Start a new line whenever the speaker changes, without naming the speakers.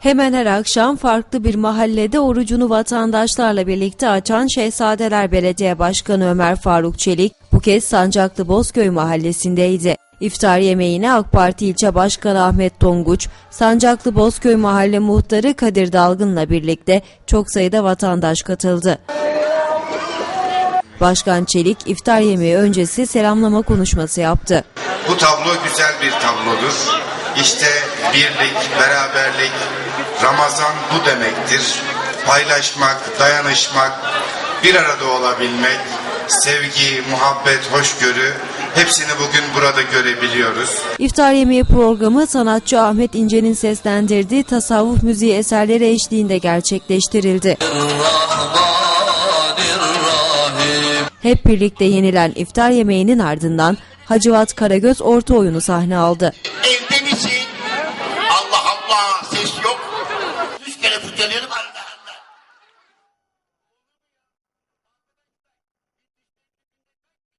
Hemen her akşam farklı bir mahallede orucunu vatandaşlarla birlikte açan Şehzadeler Belediye Başkanı Ömer Faruk Çelik bu kez Sancaklı Bozköy mahallesindeydi. İftar yemeğine AK Parti İlçe Başkanı Ahmet Tonguç, Sancaklı Bozköy Mahalle Muhtarı Kadir Dalgın'la birlikte çok sayıda vatandaş katıldı. Başkan Çelik iftar yemeği öncesi selamlama konuşması yaptı.
Bu tablo güzel bir tablodur. İşte birlik, beraberlik, Ramazan bu demektir. Paylaşmak, dayanışmak, bir arada olabilmek, sevgi, muhabbet, hoşgörü hepsini bugün burada görebiliyoruz.
İftar yemeği programı sanatçı Ahmet İnce'nin seslendirdiği tasavvuf müziği eserleri eşliğinde gerçekleştirildi. Hep birlikte yenilen iftar yemeğinin ardından Hacivat Karagöz orta oyunu sahne aldı.
Evde misin? Allah Allah ses yok. Üç kere fırçalıyorum.